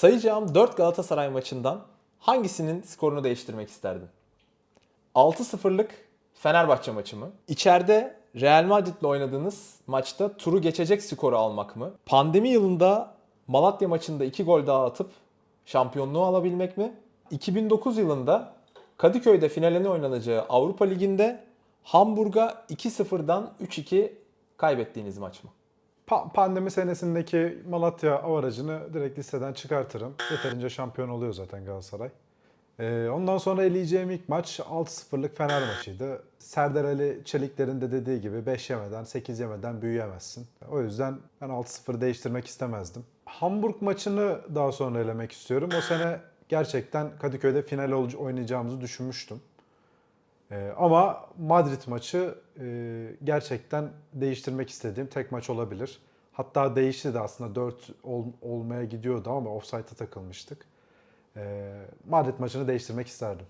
Sayacağım 4 Galatasaray maçından hangisinin skorunu değiştirmek isterdin? 6-0'lık Fenerbahçe maçı mı? İçeride Real Madrid'le oynadığınız maçta turu geçecek skoru almak mı? Pandemi yılında Malatya maçında 2 gol daha atıp şampiyonluğu alabilmek mi? 2009 yılında Kadıköy'de finalini oynanacağı Avrupa Ligi'nde Hamburg'a 2-0'dan 3-2 kaybettiğiniz maç mı? Pa- pandemi senesindeki Malatya avarajını direkt listeden çıkartırım. Yeterince şampiyon oluyor zaten Galatasaray. Ee, ondan sonra eleyeceğim ilk maç 6-0'lık Fener maçıydı. Serdar Ali Çelikler'in de dediği gibi 5 yemeden 8 yemeden büyüyemezsin. O yüzden ben 6-0 değiştirmek istemezdim. Hamburg maçını daha sonra elemek istiyorum. O sene gerçekten Kadıköy'de final oynayacağımızı düşünmüştüm. Ee, ama Madrid maçı e, gerçekten değiştirmek istediğim tek maç olabilir. Hatta değişti de aslında 4 olmaya gidiyordu ama offside'a takılmıştık. Ee, Madrid maçını değiştirmek isterdim.